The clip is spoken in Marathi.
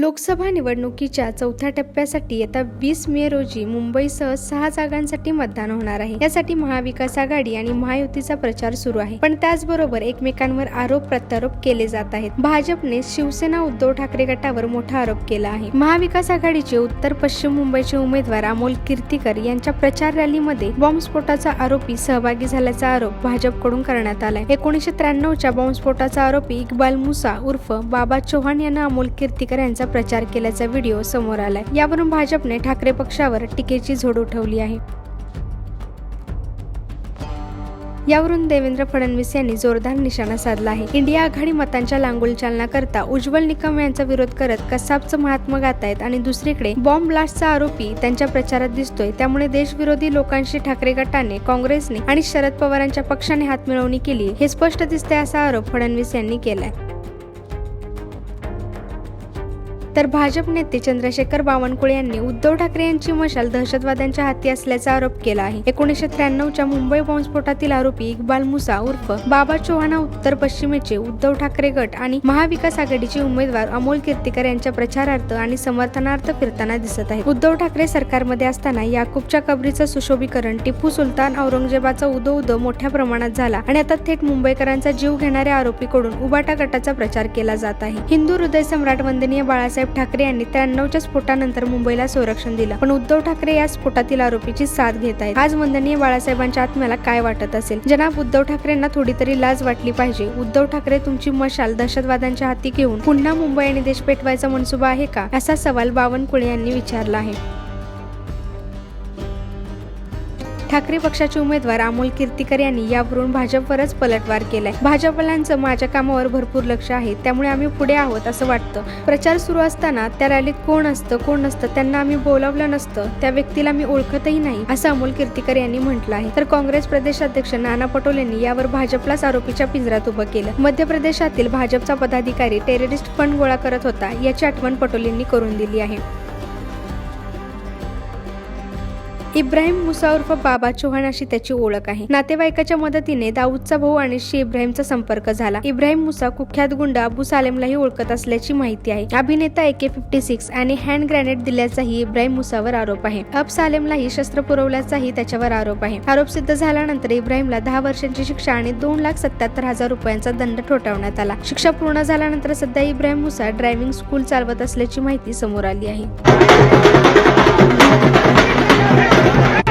लोकसभा निवडणुकीच्या चौथ्या टप्प्यासाठी येत्या वीस मे रोजी मुंबईसह सहा जागांसाठी मतदान होणार आहे. यासाठी महाविकास आघाडी आणि महायुतीचा प्रचार सुरू आहे. पण त्याचबरोबर एकमेकांवर आरोप प्रत्यारोप केले जात आहेत. भाजपने शिवसेना उद्धव ठाकरे गटावर मोठा आरोप केला आहे. महाविकास आघाडीचे उत्तर पश्चिम मुंबईचे उमेदवार अमोल कीर्तीकर यांच्या प्रचार रॅलीमध्ये बॉम्बस्फोटाचा आरोपी सहभागी झाल्याचा आरोप भाजपकडून करण्यात आलाय. एकोणीसशे त्र्याण्णवच्या बॉम्बस्फोटाचा आरोपी इक्बाल मुसा उर्फ बाबा चौहान यांना अमोल कीर्तीकर यांचा प्रचार केल्याचा व्हिडिओ समोर आलाय. यावरून भाजपने ठाकरे पक्षावर टीकेची झोड उठवली आहे. यावरून देवेंद्र फडणवीस यांनी जोरदार निशाणा साधला आहे. इंडिया आघाडी मतांच्या लांगुल चालना करता उज्ज्वल निकम यांचा विरोध करत कसाबचं महात्मा गातायत आणि दुसरीकडे बॉम्ब ब्लास्टचा आरोपी त्यांच्या प्रचारात दिसतोय. त्यामुळे देशविरोधी लोकांशी ठाकरे गटाने काँग्रेसने आणि शरद पवारांच्या पक्षाने हातमिळवणी केली. हे स्पष्ट दिसते असा आरोप फडणवीस यांनी केलाय. तर भाजप नेते चंद्रशेखर बावनकुळे यांनी उद्धव ठाकरे यांची मशाल दहशतवाद्यांच्या हाती असल्याचा आरोप केला आहे. एकोणीसशे त्र्याण्णवच्या मुंबई बॉम्बस्फोटातील आरोपी इक्बाल मुसा उर्फ बाबा चौहाना उत्तर पश्चिमेचे उद्धव ठाकरे गट आणि महाविकास आघाडीचे उमेदवार अमोल कीर्तीकर यांच्या प्रचारार्थ आणि समर्थनार्थ फिरताना दिसत आहे उद्धव ठाकरे सरकारमध्ये असताना याकूबच्या कबरीचं सुशोभीकरण टिपू सुलतान औरंगजेबाचा उदो उदो मोठ्या प्रमाणात झाला आणि आता थेट मुंबईकरांचा जीव घेणाऱ्या आरोपीकडून उबाटा गटाचा प्रचार केला जात आहे. हिंदू हृदय सम्राट वंदनीय बाळासाहेब ठाकरे यांनी त्र्याण्णवच्या स्फोटानंतर मुंबईला संरक्षण दिलं. पण उद्धव ठाकरे या स्फोटातील आरोपीची साथ घेत आहेत. आज वंदनीय बाळासाहेबांच्या आत्म्याला काय वाटत असेल? जनाब उद्धव ठाकरेंना थोडी तरी लाज वाटली पाहिजे. उद्धव ठाकरे तुमची मशाल दहशतवाद्यांच्या हाती घेऊन पुन्हा मुंबई आणि देश पेटवायचा मनसुबा आहे का? असा सवाल बावनकुळे यांनी विचारला आहे. ठाकरे पक्षाचे उमेदवार अमोल कीर्तीकर यांनी यावरून भाजपवरच पलटवार केलाय. भाजपलांचं माझ्या कामावर भरपूर लक्ष आहे त्यामुळे आम्ही पुढे आहोत असं वाटतं. प्रचार सुरू असताना त्या रॅलीत कोण असतं कोण नसतं त्यांना आम्ही बोलावलं नसतं त्या व्यक्तीला मी ओळखतही नाही असं अमोल कीर्तीकर यांनी म्हटलं आहे. तर काँग्रेस प्रदेशाध्यक्ष नाना पटोलेंनी यावर भाजपलाच आरोपीच्या पिंजऱ्यात उभं केलं. मध्य प्रदेशातील भाजपचा पदाधिकारी टेररिस्ट फंड गोळा करत होता याची आठवण पटोलेंनी करून दिली आहे. इब्राहिम मुसा उर्फ बाबा चौहान अशी त्याची ओळख आहे. नातेवाईकाच्या मदतीने दाऊदचा भाऊ अनिशशी इब्राहिमचा संपर्क झाला. इब्राहिम मुसा कुख्यात गुंड अबू सालेमलाही ओळखत असल्याची माहिती आहे. अभिनेता एके फिफ्टी सिक्स आणि हँड ग्रॅनेड दिल्याचाही इब्राहिम मुसावर आरोप आहे. अब सालेमलाही शस्त्र पुरवल्याचाही त्याच्यावर आरोप आहे. आरोप सिद्ध झाल्यानंतर इब्राहिमला दहा वर्षांची शिक्षा आणि दोन लाख सत्याहत्तर हजार रुपयांचा दंड ठोठावण्यात आला. शिक्षा पूर्ण झाल्यानंतर सध्या इब्राहिम मुसा ड्रायव्हिंग स्कूल चालवत असल्याची माहिती समोर आली आहे. Thank you.